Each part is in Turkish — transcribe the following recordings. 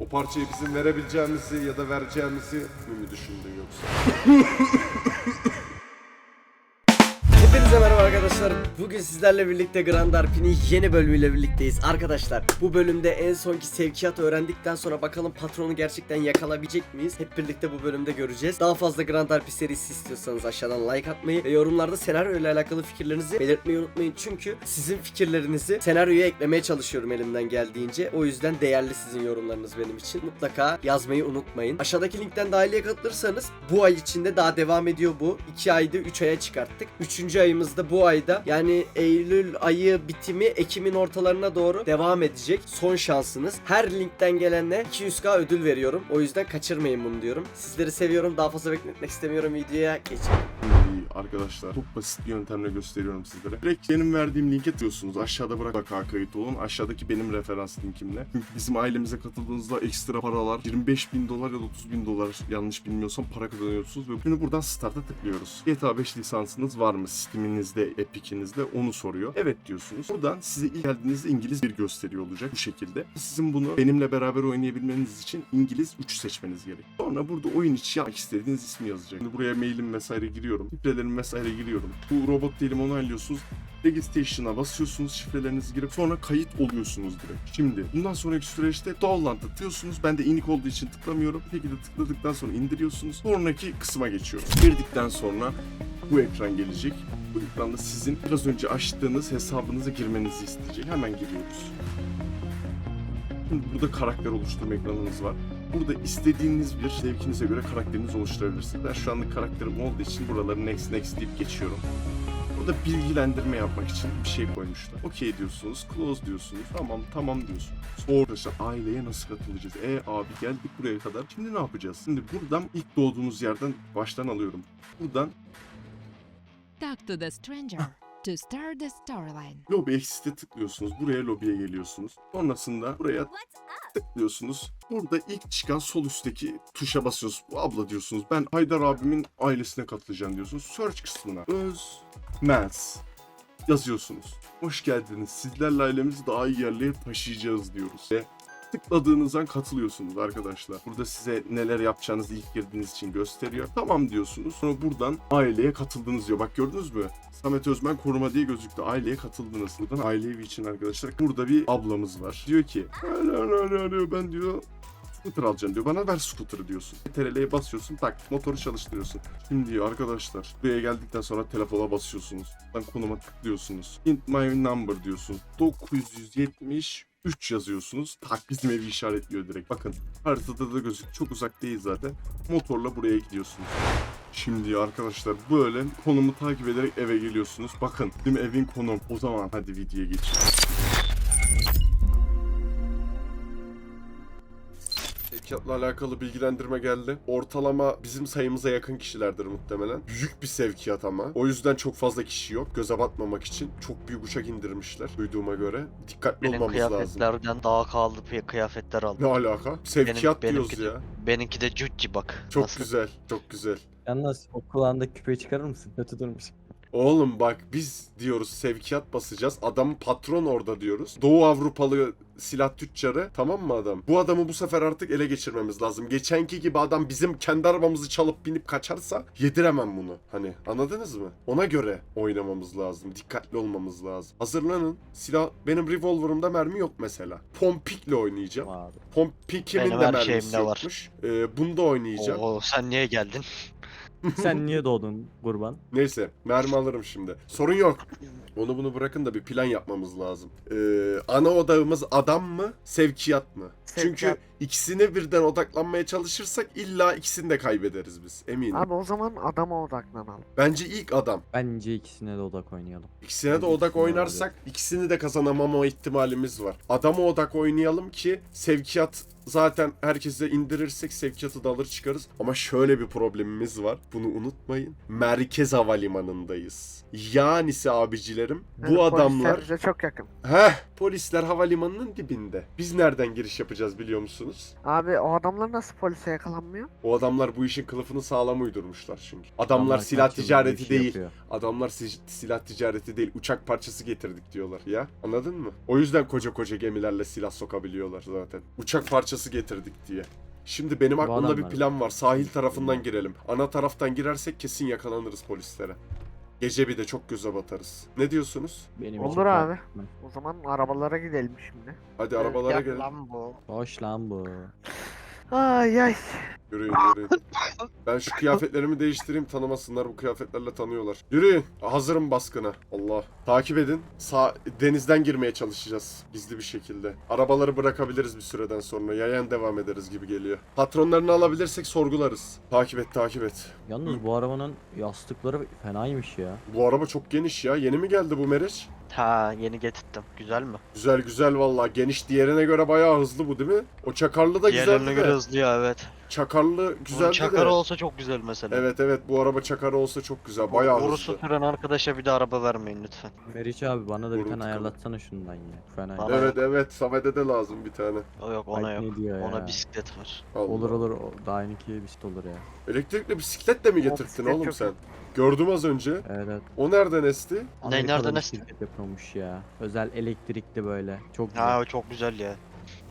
O parçayı bizim verebileceğimizi ya da vereceğimizi mi düşündün yoksa? Arkadaşlar. Bugün sizlerle birlikte Grand Arpin'in yeni bölümüyle birlikteyiz. Arkadaşlar bu bölümde en sonki sevkiyat öğrendikten sonra bakalım patronu gerçekten yakalayabilecek miyiz? Hep birlikte bu bölümde göreceğiz. Daha fazla Grand Arpin serisi istiyorsanız aşağıdan like atmayı ve yorumlarda senaryo ile alakalı fikirlerinizi belirtmeyi unutmayın. Çünkü sizin fikirlerinizi senaryoya eklemeye çalışıyorum elimden geldiğince. O yüzden değerli sizin yorumlarınız benim için. Mutlaka yazmayı unutmayın. Aşağıdaki linkten dahiliye katılırsanız bu ay içinde daha devam ediyor bu. 2 ayda 3 aya çıkarttık. 3. ayımızda bu ayda yani Eylül ayı bitimi Ekim'in ortalarına doğru devam edecek. Son şansınız. Her linkten gelenle 200k ödül veriyorum. O yüzden kaçırmayın bunu diyorum. Sizleri seviyorum. Daha fazla bekletmek istemiyorum. Videoya geçelim. Arkadaşlar çok basit bir yöntemle gösteriyorum sizlere. Direkt benim verdiğim linke tıklıyorsunuz. Aşağıda bırak kayıt olun. Aşağıdaki benim referans linkimle. Çünkü bizim ailemize katıldığınızda ekstra paralar 25 bin dolar ya da 30 bin dolar yanlış bilmiyorsam para kazanıyorsunuz ve şimdi buradan start'a tıklıyoruz. GTA 5 lisansınız var mı? Steam'inizde, Epic'inizde onu soruyor. Evet diyorsunuz. Buradan size ilk geldiğinizde İngiliz bir gösteriyor olacak bu şekilde. Sizin bunu benimle beraber oynayabilmeniz için İngiliz 3 seçmeniz gerek. Sonra burada oyun içi yapmak istediğiniz ismi yazacak. Şimdi buraya mailim vesaire giriyorum. Şifrelerimi vesaire giriyorum. Bu robot değilim onaylıyorsunuz. Registration'a basıyorsunuz şifrelerinizi girip sonra kayıt oluyorsunuz direkt. Şimdi bundan sonraki süreçte download tıklıyorsunuz. Ben de inik olduğu için tıklamıyorum. Bir şekilde tıkladıktan sonra indiriyorsunuz. Sonraki kısma geçiyoruz. Girdikten sonra bu ekran gelecek. Bu ekranda sizin biraz önce açtığınız hesabınıza girmenizi isteyecek. Hemen giriyoruz. Şimdi burada karakter oluşturma ekranınız var. Burada istediğiniz bir zevkinize göre karakterinizi oluşturabilirsiniz. Ben şu anlık karakterim olduğu için buraları next next deyip geçiyorum. Burada bilgilendirme yapmak için bir şey koymuşlar. Okey diyorsunuz, close diyorsunuz, tamam tamam diyorsunuz. Sonra arkadaşlar aileye nasıl katılacağız? E abi geldik buraya kadar. Şimdi ne yapacağız? Şimdi buradan ilk doğduğunuz yerden baştan alıyorum. Buradan Talk to the stranger to start the storyline. Lobby Exit'e tıklıyorsunuz. Buraya lobiye geliyorsunuz. Sonrasında buraya tıklıyorsunuz. Burada ilk çıkan sol üstteki tuşa basıyorsunuz. Abla diyorsunuz. Ben Haydar abimin ailesine katılacağım diyorsunuz. Search kısmına Öz Mens yazıyorsunuz. Hoş geldiniz. Sizlerle ailemizi daha iyi yerlere taşıyacağız diyoruz. Ve tıkladığınızdan katılıyorsunuz arkadaşlar. Burada size neler yapacağınızı ilk girdiğiniz için gösteriyor. Tamam diyorsunuz. Sonra buradan aileye katıldınız diyor. Bak gördünüz mü? Samet Özmen koruma diye gözüktü. Aileye katıldınız. Buradan aile evi için arkadaşlar. Burada bir ablamız var. Diyor ki ben diyor scooter alacağım diyor. Bana ver scooter'ı diyorsun. TRL'ye basıyorsun tak motoru çalıştırıyorsun. Şimdi diyor arkadaşlar buraya geldikten sonra telefona basıyorsunuz. Ben konuma tıklıyorsunuz. Hint my number diyorsun. 970 3 yazıyorsunuz. Tak evi işaretliyor direkt. Bakın haritada da gözük çok uzak değil zaten. Motorla buraya gidiyorsunuz. Şimdi arkadaşlar böyle konumu takip ederek eve geliyorsunuz. Bakın bizim evin konum. O zaman hadi videoya geçelim. Sevkiyatla alakalı bilgilendirme geldi. Ortalama bizim sayımıza yakın kişilerdir muhtemelen. Büyük bir sevkiyat ama. O yüzden çok fazla kişi yok. Göze batmamak için çok büyük uçak indirmişler duyduğuma göre. Dikkatli Benim olmamız lazım. kıyafetlerden daha kalıp kıyafetler Ne aldım. alaka? Sevkiyat Benim- diyoruz benimki de- ya. Benimki de Cucci bak. Çok Nasıl? güzel, çok güzel. Yalnız o kulağındaki küpeyi çıkarır mısın? Kötü durmuş. Oğlum bak biz diyoruz sevkiyat basacağız. Adam patron orada diyoruz. Doğu Avrupalı silah tüccarı tamam mı adam? Bu adamı bu sefer artık ele geçirmemiz lazım. Geçenki gibi adam bizim kendi arabamızı çalıp binip kaçarsa yediremem bunu. Hani anladınız mı? Ona göre oynamamız lazım. Dikkatli olmamız lazım. Hazırlanın. Silah benim revolver'ımda mermi yok mesela. Pompikle oynayacağım. Abi. Pompikimin Benim de mermisi şeyimde var. yokmuş. Ee, bunda oynayacağım. Oo sen niye geldin? Sen niye doğdun kurban? Neyse mermi alırım şimdi. Sorun yok. Onu bunu bırakın da bir plan yapmamız lazım. Ee, ana odağımız adam mı, sevkiyat mı? Çünkü Sevkiyat. ikisine birden odaklanmaya çalışırsak illa ikisini de kaybederiz biz eminim. Abi o zaman adama odaklanalım. Bence ilk adam. Bence ikisine de odak oynayalım. İkisine de Bence odak ikisini de oynarsak ikisini de kazanamama ihtimalimiz var. Adama odak oynayalım ki sevkiyat zaten herkese indirirsek sevkiyatı da alır çıkarız. Ama şöyle bir problemimiz var. Bunu unutmayın. Merkez Havalimanı'ndayız. Yani abicilerim bu adamlar... polisler bize çok yakın. Heh polisler havalimanının dibinde. Biz nereden giriş yapacağız biliyor musunuz? Abi o adamlar nasıl polise yakalanmıyor? O adamlar bu işin kılıfını sağlam uydurmuşlar çünkü. Adamlar Adamlar silah ticareti değil. yapıyor. Adamlar si- silah ticareti değil, uçak parçası getirdik diyorlar ya. Anladın mı? O yüzden koca koca gemilerle silah sokabiliyorlar zaten. Uçak parçası parçası getirdik diye. Şimdi benim aklımda bir adamlar- plan var. Sahil tarafından girelim. Ana taraftan girersek kesin yakalanırız polislere. Gece bir de çok göze batarız. Ne diyorsunuz? Benim Olur abi. etmez. O zaman arabalara gidelim şimdi. Hadi arabalara Yap gelin. lan bu. Boş lan bu. Ay ay. Yürüyün yürüyün. Ben şu kıyafetlerimi değiştireyim tanımasınlar bu kıyafetlerle tanıyorlar. Yürüyün. Hazırım baskına. Allah. Takip edin. Sağ denizden girmeye çalışacağız. Gizli bir şekilde. Arabaları bırakabiliriz bir süreden sonra. Yayan devam ederiz gibi geliyor. Patronlarını alabilirsek sorgularız. Takip et takip et. Yalnız bu arabanın yastıkları fenaymış ya. Bu araba çok geniş ya. Yeni mi geldi bu Meriç? Ha yeni getirttim. Güzel mi? Güzel güzel vallahi. Geniş diğerine göre bayağı hızlı bu değil mi? O çakarlı da Diğerlerine güzeldi göre hızlı ya evet. Çakarlı Bunun güzeldi çakarı de. olsa çok güzel mesela. Evet evet bu araba çakarı olsa çok güzel. Bayağı Borusu hızlı. süren arkadaşa bir de araba vermeyin lütfen. Meriç abi bana da bir tane tıkalı. ayarlatsana şundan ya. Fena. Bana- Evet evet Samet'e de lazım bir tane. O yok ona yok. ne diyor Ona ya. bisiklet var. Allah. Olur olur o daha yeni bisiklet olur ya. Elektrikli bisiklet de mi getirdin bisiklet oğlum çok sen? Gördüm az önce. Evet evet. O nereden esti? Amerika'da nereden bir esti? şirket yapıyormuş ya. Özel elektrikli böyle. Çok güzel. Ha o çok güzel ya.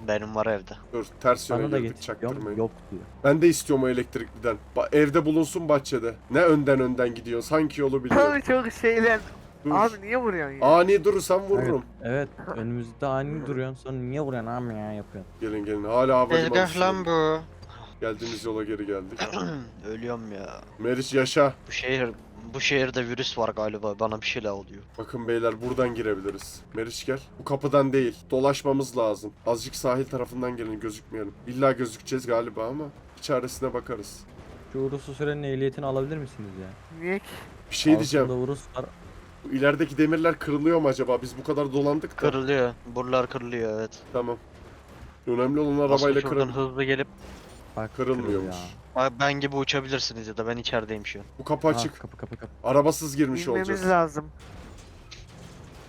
Benim var evde. Dur ters yöne Bana da girdik çaktırmayın. Yok diyor. Ben de istiyorum o elektrikliden. Ba- evde bulunsun bahçede. Ne önden önden gidiyor sanki yolu biliyor. Tabii çok şeyler. Dur. Abi niye vuruyorsun ya? Ani durursam vururum. Evet önümüzde ani duruyorsun sonra niye vuruyorsun abi ya yapıyorsun. Gelin gelin hala havalimanı. Tezgah lan bu. Geldiğimiz yola geri geldik. Ölüyorum ya. Meriç yaşa. Bu şehir bu şehirde virüs var galiba. Bana bir şeyler oluyor. Bakın beyler buradan girebiliriz. Meriç gel. Bu kapıdan değil. Dolaşmamız lazım. Azıcık sahil tarafından gelin gözükmeyelim. İlla gözükeceğiz galiba ama bir çaresine bakarız. Şu Urus'u sürenin ehliyetini alabilir misiniz ya? Niye ki? Bir şey diyeceğim. Altında Urus var. Bu ilerideki demirler kırılıyor mu acaba? Biz bu kadar dolandık da. Kırılıyor. Buralar kırılıyor evet. Tamam. Önemli olan Aslında arabayla şuradan kırıl. hızlı gelip Bak Kırılmıyormuş. kırılıyor. Ay, ben gibi uçabilirsiniz ya da ben içerideyim şu an. Bu kapı açık. kapı kapı kapı. Arabasız girmiş olacağız. lazım.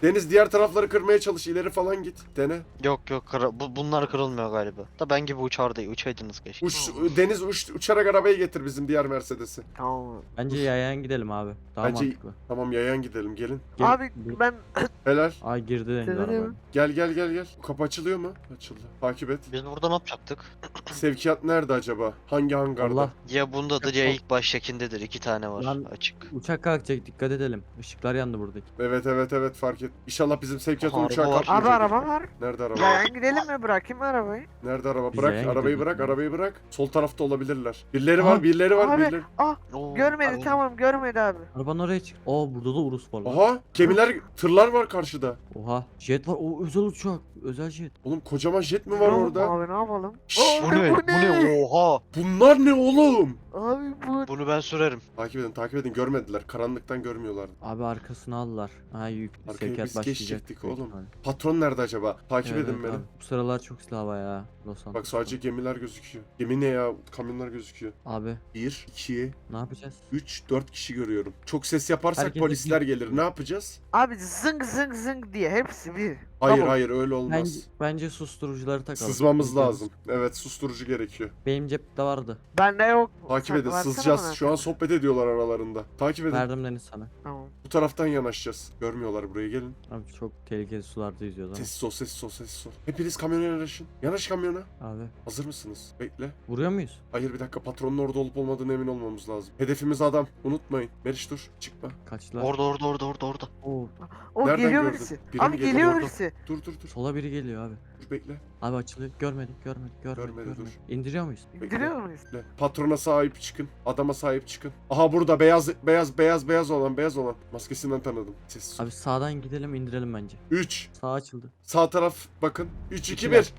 Deniz diğer tarafları kırmaya çalış. ileri falan git. Dene. Yok yok kıra- bu, bunlar kırılmıyor galiba. Da ben gibi uçar değil uçaydınız keşke. Uç, Deniz uç, uçarak arabayı getir bizim diğer Mercedes'i. Tamam. Bence yayan gidelim abi. Daha Bence- mantıklı. Tamam yayan gidelim gelin. Gel- Abi ben Helal. Ay girdi deniz arabaya. Gel gel gel gel. Kapı açılıyor mu? Açıldı. Takip et. Biz burada ne yapacaktık? Sevkiyat nerede acaba? Hangi hangarda? Allah Ya bunda da ya ilk baştakindedir iki tane var Lan- açık. uçak kalkacak dikkat edelim. Işıklar yandı buradaki. Evet evet evet fark et. İnşallah bizim sevkiyat Araba uçağı var. kapmayacak. abi araba var. Nerede araba? Yayan gidelim mi bırakayım mı arabayı? Nerede araba? Biz Bırak yayan arabayı gidelim bırak ya. arabayı bırak. Sol tarafta olabilirler. Birileri var birileri var Abi. birileri. Ah Oo, görmedi abi, tamam görmedi abi. Arabanın oraya çık. Aa burada da Urus var lan. Aha gemiler tırlar var karşıda. Oha. Jet var. O özel uçak. Özel jet. Oğlum kocaman jet mi var Tamam orada? Abi ne yapalım? Şşş, Abi Bu ne? Bu ne? Oha! Bunlar ne oğlum? Abi bu Bunu ben sürerim. Takip edin takip edin görmediler. Karanlıktan görmüyorlardı. Abi arkasını aldılar. Ha yük. Arkaya sevkiyat biz başlayacak. geçecektik oğlum. ihtimalle. Patron nerede acaba? Takip Evet, edin evet beni. abi. Bu sıralar çok silah var ya. Los Bak Santos'ta. sadece gemiler gözüküyor. Gemi ne ya? Kamyonlar gözüküyor. Abi 1, 2, ne yapacağız? 3, 4 kişi görüyorum. Çok ses yaparsak Herkes polisler gelir. Ne yapacağız? abi zıng zıng zıng diye hepsi bir. Hayır Tamam. hayır öyle olmaz. Bence, bence susturucuları takalım. Sızmamız Bizden- lazım. Evet susturucu gerekiyor. Benim cepte vardı. Bende yok. Takip Sen edin versene sızacağız. Şu an sohbet ediyorlar aralarında. Takip edin. Verdim Deniz sana. Tamam. Bu taraftan yanaşacağız. Görmüyorlar burayı gelin. Abi çok tehlikeli sularda yüzüyoruz ama. Sessiz ol sessiz ol sessiz ol. Hepiniz kamyona yanaşın. Yanaş kamyona. Abi Hazır mısınız? Bekle. vuruyor muyuz? Hayır bir dakika patronun orada olup olmadığına emin olmamız lazım. Hedefimiz adam. Unutmayın. Meriç dur. Çıkma. Kaçtılar. Orada orada orada orada orada. Oo, O Nereden geliyor gördün? birisi. Biri mi abi geliyor? geliyor birisi. Dur dur dur. sola biri geliyor abi. Dur bekle. Abi açılıyor. Görmedik, görmedik, görmedik. Görmedi, görmedik. İndiriyor muyuz? İndiriyor muyuz? bekle. Patrona sahip çıkın. Adama sahip çıkın. Aha burada beyaz beyaz beyaz beyaz olan beyaz olan. Maskesinden tanıdım. Sessiz. Abi sağdan gidelim indirelim bence. 3. Sağ açıldı. Sağ taraf bakın. 3 2 İkiler. 1.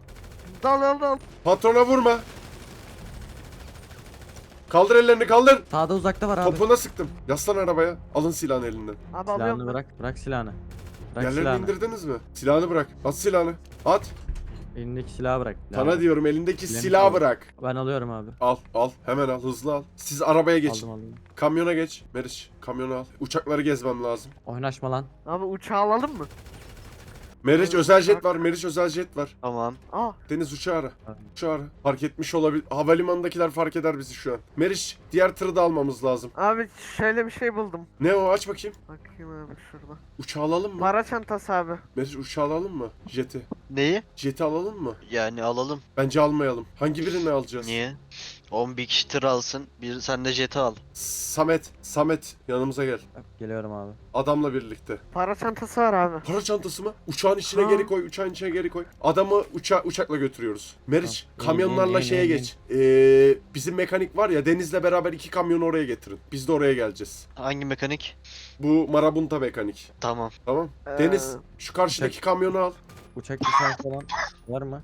Dal dal dal. Patrona vurma. Kaldır ellerini kaldır. Sağda uzakta var abi. Topuna sıktım. Yaslan arabaya. Alın silahını elinden. Abi alıyorum. Silahını bırak. Bırak silahını. Bırak Yerlerini silahını. indirdiniz mi? Silahını bırak. At silahını. At. Elindeki silahı bırak. Sana diyorum elindeki Silahını silahı al. bırak. Ben alıyorum abi. Al al hemen al hızlı al. Siz arabaya geçin. Aldım aldım. Kamyona geç. Meriç kamyona al. Uçakları gezmem lazım. Oynaşma lan. Abi uçağı alalım mı? Meriç özel jet var. Meriç özel jet var. Tamam. Aa Deniz uçağı ara. Uçağı ara. Fark etmiş olabilir. Havalimanındakiler fark eder bizi şu an. Meriç diğer tırı da almamız lazım. abi şöyle bir şey buldum. Ne o aç bakayım. Bakayım abi şurada. Uçağı alalım mı? Para çantası abi. Meriç uçağı alalım mı? Jeti. Neyi? Jeti alalım mı? Yani alalım. Bence almayalım. Hangi birini alacağız? Niye? 10 bir kişi tır alsın. Bir sen de jeti al. Samet, Samet yanımıza gel. Geliyorum abi. Adamla birlikte. Para çantası var abi. Para çantası mı? Uçağın içine Ha. geri koy, uçağın içine geri koy. Adamı uça uçakla götürüyoruz. Meriç, Tamam. kamyonlarla İn, in, şeye in, in. geç. Ee, bizim mekanik var ya Deniz'le beraber iki kamyonu oraya getirin. Biz de oraya geleceğiz. Hangi mekanik? Bu Marabunta mekanik. Tamam. Tamam. Ee, Deniz, şu karşıdaki kamyonu al. Uçak lisansı falan var mı?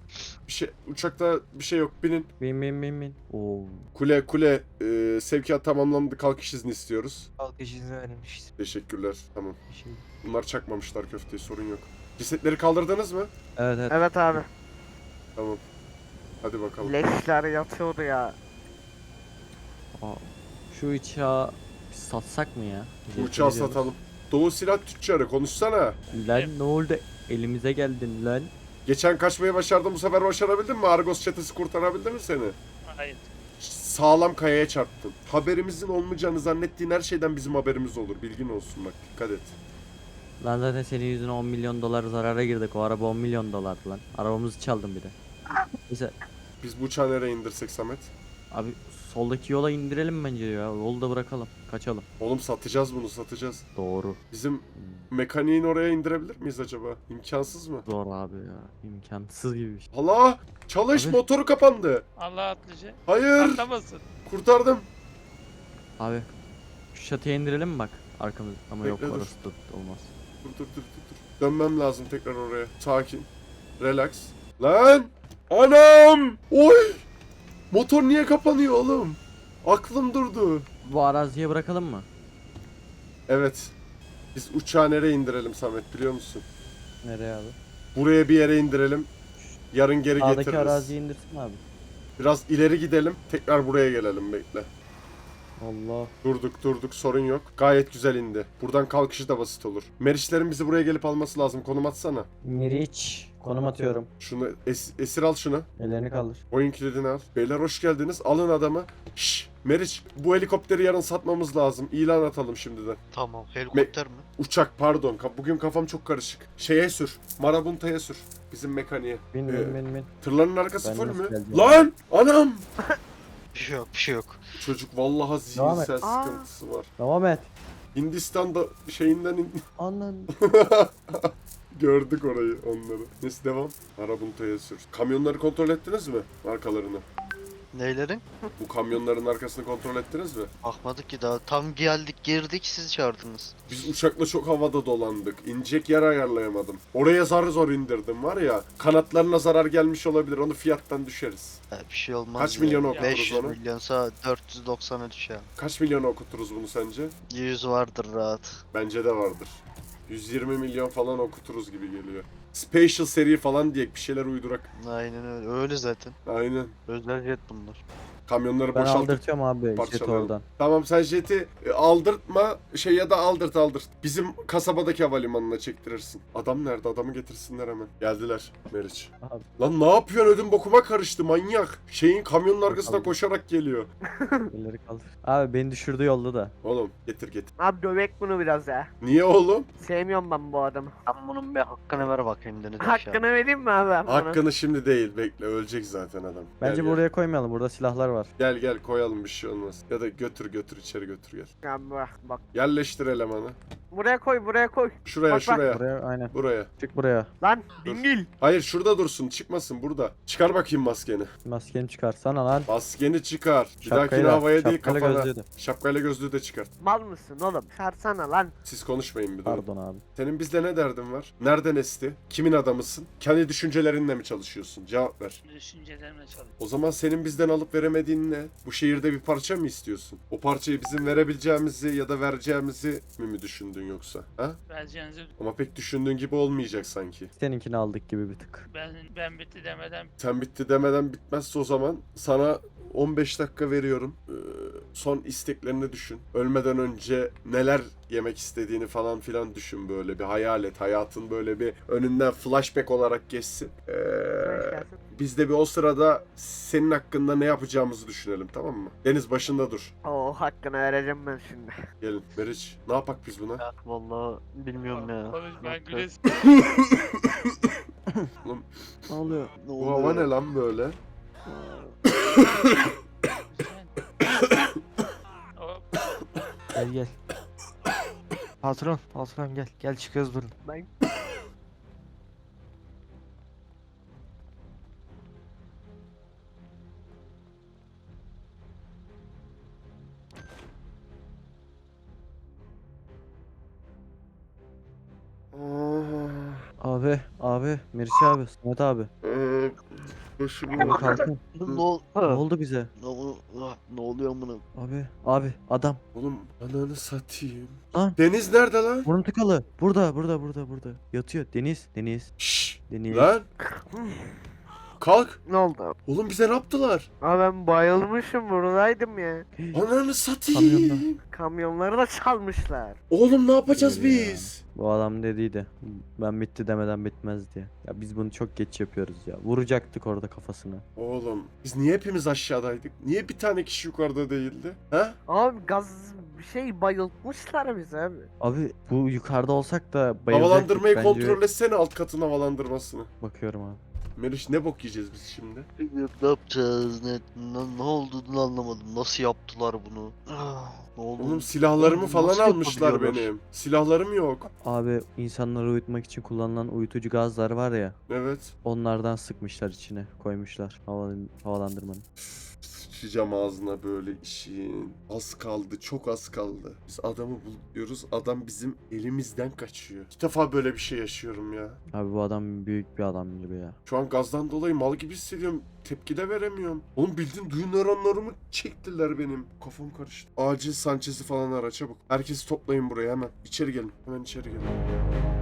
Bir şey uçakta bir şey yok. Binin. Bin bin bin bin. Oo. Kule kule e, sevkiyat tamamlandı. Kalkış izni istiyoruz. Kalkış izni verilmiştir. Teşekkürler. Tamam. Şimdi. Bunlar çakmamışlar köfteyi sorun yok. Cesetleri kaldırdınız mı? Evet evet. Evet abi. Tamam. Hadi bakalım. Leşler yatıyordu ya. Aa, şu uçağı biz satsak mı ya? Bu Uçağı satalım. Doğu silah tüccarı konuşsana. Lan ne oldu? Elimize geldin lan. Geçen kaçmayı başardın bu sefer başarabildin mi? Argos çetesi kurtarabildi mi seni? Hayır. Sağlam kayaya çarptın. Haberimizin olmayacağını zannettiğin her şeyden bizim haberimiz olur. Bilgin olsun bak dikkat et. Lan zaten senin yüzüne 10 milyon dolar zarara girdik. O araba 10 milyon dolardı lan. Arabamızı çaldın bir de. Neyse Biz bu uçağı nereye indirsek Samet? abi soldaki yola indirelim bence ya. Yolu da bırakalım. Kaçalım. Oğlum satacağız bunu satacağız. Doğru. Bizim mekaniğin oraya indirebilir miyiz acaba? İmkansız mı? Zor abi ya. İmkansız gibi bir şey. Allah! Çalış Abi. motoru kapandı. Allah atlıcı. Hayır! Atlamasın. Kurtardım. Abi şu çatıya indirelim mi bak arkamız ama yok Bekle, dur. orası da olmaz. Dur dur dur dur. dur. Dönmem lazım tekrar oraya. Sakin. Relax. Lan! Anam! Oy! Motor niye kapanıyor oğlum? Aklım durdu. Bu araziye bırakalım mı? Evet. Biz uçağı nereye indirelim Samet biliyor musun? Nereye abi? Buraya bir yere indirelim. Yarın geri Sağdaki getiririz. araziye indirsin mi abi? Biraz ileri gidelim. Tekrar buraya gelelim bekle. Allah. Durduk durduk sorun yok. Gayet güzel indi. Buradan kalkışı da basit olur. Meriçlerin bizi buraya gelip alması lazım. Konum atsana. Meriç. Konum atıyorum. Şunu es- esir al şunu. Ellerini kaldır. Oyun kilidini al. Beyler hoş geldiniz. Alın adamı. Şşş. Meriç bu helikopteri yarın satmamız lazım. İlan atalım şimdiden. Tamam. Helikopter mi? Uçak pardon. Ka- Bugün kafam çok karışık. Şeye sür. Marabunta'ya sür. Bizim mekaniğe. Bin Ee, bin bin bin. Tırların arkası Ben full nasıl mü? geldim? Lan! Anam! Bir şey yok. Bir şey yok. Çocuk vallahi Devam et. zihinsel Aa. sıkıntısı var. Devam et. Hindistan'da şeyinden in- Anan. gördük orayı onları. Neyse devam. Marabunta'ya sür. Kamyonları kontrol ettiniz mi? Arkalarını. Neylerin? Bu kamyonların arkasını kontrol ettiniz mi? Bakmadık ki daha. Tam geldik girdik siz çağırdınız. Biz uçakla çok havada dolandık. İnecek yer ayarlayamadım. Oraya zar zor indirdim var ya. Kanatlarına zarar gelmiş olabilir. Onu fiyattan düşeriz. Ya bir şey olmaz. Kaç ya. milyon okuturuz 500 onu? milyonsa 490'a düşer. Kaç milyon okuturuz bunu sence? 100 vardır rahat. Bence de vardır. 120 milyon falan okuturuz gibi geliyor. Special seri falan diye bir şeyler uydurak. Aynen öyle. Öyle zaten. Aynen. Özel jet bunlar. Kamyonları Ben boşaltıp aldırtıyorum abi jet parçalayalım. oradan. Tamam sen jeti e, aldırtma şey ya da aldırt aldırt. Bizim kasabadaki havalimanına çektirirsin. Adam nerede? Adamı getirsinler hemen. Geldiler Meriç. Abi. Lan ne yapıyorsun? Ödüm bokuma karıştı manyak. Şeyin kamyonun arkasına Bakalım. koşarak geliyor. Elleri kaldır. Abi beni düşürdü yolda da. Oğlum getir getir. Abi dövek bunu biraz ya. Niye oğlum? Sevmiyorum ben bu adamı. Sen bunun bir hakkını ver bakayım Deniz aşağı. Hakkını vereyim mi abi ben bana? Hakkını şimdi değil bekle ölecek zaten adam. Gel, Bence gel. buraya koymayalım. Burada silahlar var. Gel gel koyalım bir şey olmaz. Ya da götür götür içeri götür gel. Ya bak bak. Yerleştir elemanı. Buraya koy buraya koy. Şuraya Bak, bak. şuraya. Buraya aynen. Buraya. Çık buraya. Lan dingil. Hayır şurada dursun çıkmasın burada. Çıkar bakayım maskeni. Maskeni çıkarsana lan. Maskeni çıkar. Bir dahakine Şapkayla- havaya değil şapkayla kafana. gözlüğü de. Şapkayla gözlüğü de çıkart. Mal mısın oğlum? Sarsana lan. Siz konuşmayın bir durun. Pardon abi. Senin bizle ne derdin var? Nereden esti? Kimin adamısın? Kendi düşüncelerinle mi çalışıyorsun? Cevap ver. Düşüncelerimle çalış. O zaman senin bizden alıp veremediğin ne? Bu şehirde bir parça mı istiyorsun? O parçayı bizim verebileceğimizi ya da vereceğimizi mi mi düşündün yoksa? Ha? Vereceğinizi Ama pek düşündüğün gibi olmayacak sanki. Seninkini aldık gibi bir tık. ben, ben bitti demeden Sen bitti demeden bitmezse o zaman sana 15 dakika veriyorum. Ee, son isteklerini düşün. Ölmeden önce neler yemek istediğini falan filan düşün böyle bir hayal et. Hayatın böyle bir önünden flashback olarak geçsin. Ee, biz de bir o sırada senin hakkında ne yapacağımızı düşünelim tamam mı? Deniz başında dur. Oo hakkını vereceğim ben şimdi. Gelin Meriç ne yapak biz buna? Vallahi bilmiyorum ya. Ben gülesim. Ne oluyor? Ne Bu hava ne lan böyle? Gel gel. Patron, patron gel. Gel çıkıyoruz buradan. Ben Abi, abi, Meriç abi, Samet abi. Kalkın. Ne, ol- Ne oldu bize? ne, ol- ah, ne oluyor amına? Abi, abi, adam. Oğlum ananı satayım. Lan. Deniz nerede lan? Burnu tıkalı. Burada, burada, burada, burada. Yatıyor. Deniz, Deniz, Şşş Deniz. lan. Kalk. ne oldu? Oğlum bize ne yaptılar? Abi ben bayılmışım buradaydım ya. Ananı satayım. Kamyonda. Kamyonları da çalmışlar. Oğlum ne yapacağız Hayır ya. biz? Bu adam dediydi. Ben bitti demeden bitmez diye. Ya biz bunu çok geç yapıyoruz ya. Vuracaktık orada kafasına. Oğlum biz niye hepimiz aşağıdaydık? Niye bir tane kişi yukarıda değildi? Ha? Abi gaz bir şey bayıltmışlar bizi abi. Abi bu yukarıda olsak da bayılacaktık Havalandırmayı bence. kontrol etsene alt katın havalandırmasını. Bakıyorum abi. Meriç ne bok yiyeceğiz biz şimdi? Ne yapacağız ne, ne, ne olduğunu anlamadım. Nasıl yaptılar bunu? Ah, ne oldu? Oğlum silahlarımı Oğlum, falan nasıl almışlar yapabiliyorlar? benim. Silahlarım yok. Abi insanları uyutmak için kullanılan uyutucu gazlar var ya. Evet. Onlardan sıkmışlar içine koymuşlar havalan- havalandırmanın. Sıçacağım ağzına böyle işin. Az kaldı, çok az kaldı. Biz adamı buluyoruz, adam bizim elimizden kaçıyor. İlk defa böyle bir şey yaşıyorum ya. Abi bu adam büyük bir adam gibi ya. Şu an gazdan dolayı mal gibi hissediyorum. Tepki de veremiyorum. Oğlum bildiğin duyu nöronlarımı çektiler benim. Kafam karıştı. Acil Sanchez'i falan ara çabuk. Herkesi toplayın buraya hemen. İçeri gelin. Hemen içeri gelin.